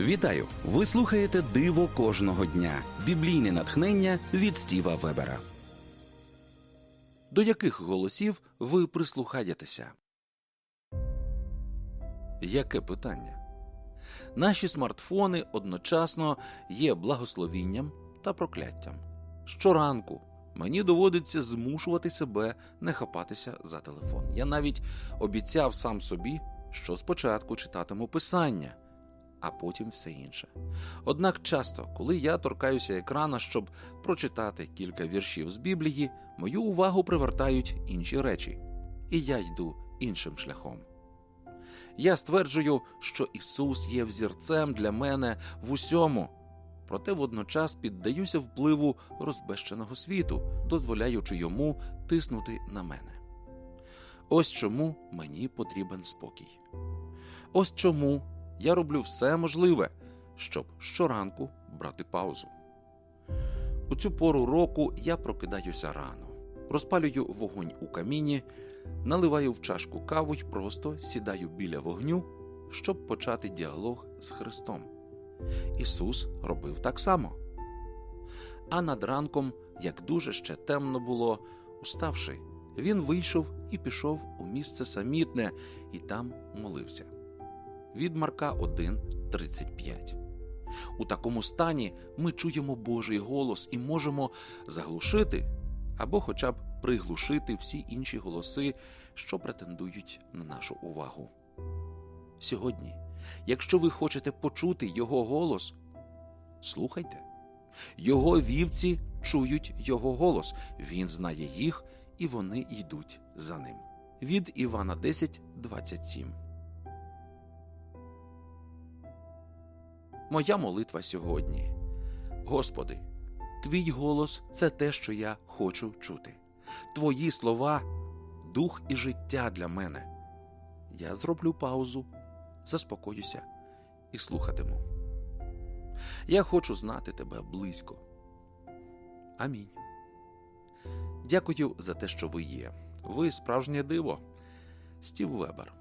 Вітаю! Ви слухаєте Диво кожного дня. Біблійне натхнення від Стіва Вебера. До яких голосів ви прислухаєтеся? Яке питання? Наші смартфони одночасно є благословінням та прокляттям. Щоранку мені доводиться змушувати себе не хапатися за телефон. Я навіть обіцяв сам собі, що спочатку читатиму писання, а потім все інше. Однак часто, коли я торкаюся екрана, щоб прочитати кілька віршів з Біблії, мою увагу привертають інші речі, і я йду іншим шляхом. Я стверджую, що Ісус є взірцем для мене в усьому, проте водночас піддаюся впливу розбещеного світу, дозволяючи йому тиснути на мене. Ось чому мені потрібен спокій. Ось чому я роблю все можливе, щоб щоранку брати паузу. У цю пору року я прокидаюся рано, розпалюю вогонь у каміні, наливаю в чашку каву й просто сідаю біля вогню, щоб почати діалог з Христом. Ісус робив так само. А над ранком, як дуже ще темно було, уставши, він вийшов і пішов у місце самітне і там молився. Від Марка 1.35 У такому стані ми чуємо Божий голос і можемо заглушити або хоча б приглушити всі інші голоси, що претендують на нашу увагу. Сьогодні, якщо ви хочете почути Його голос, слухайте. Його вівці чують Його голос, Він знає їх, і вони йдуть за ним. Від Івана 10.27 Моя молитва сьогодні. Господи, Твій голос це те, що я хочу чути. Твої слова дух і життя для мене. Я зроблю паузу, заспокоюся і слухатиму. Я хочу знати тебе близько. Амінь. Дякую за те, що ви є. Ви справжнє диво. Стів Вебер.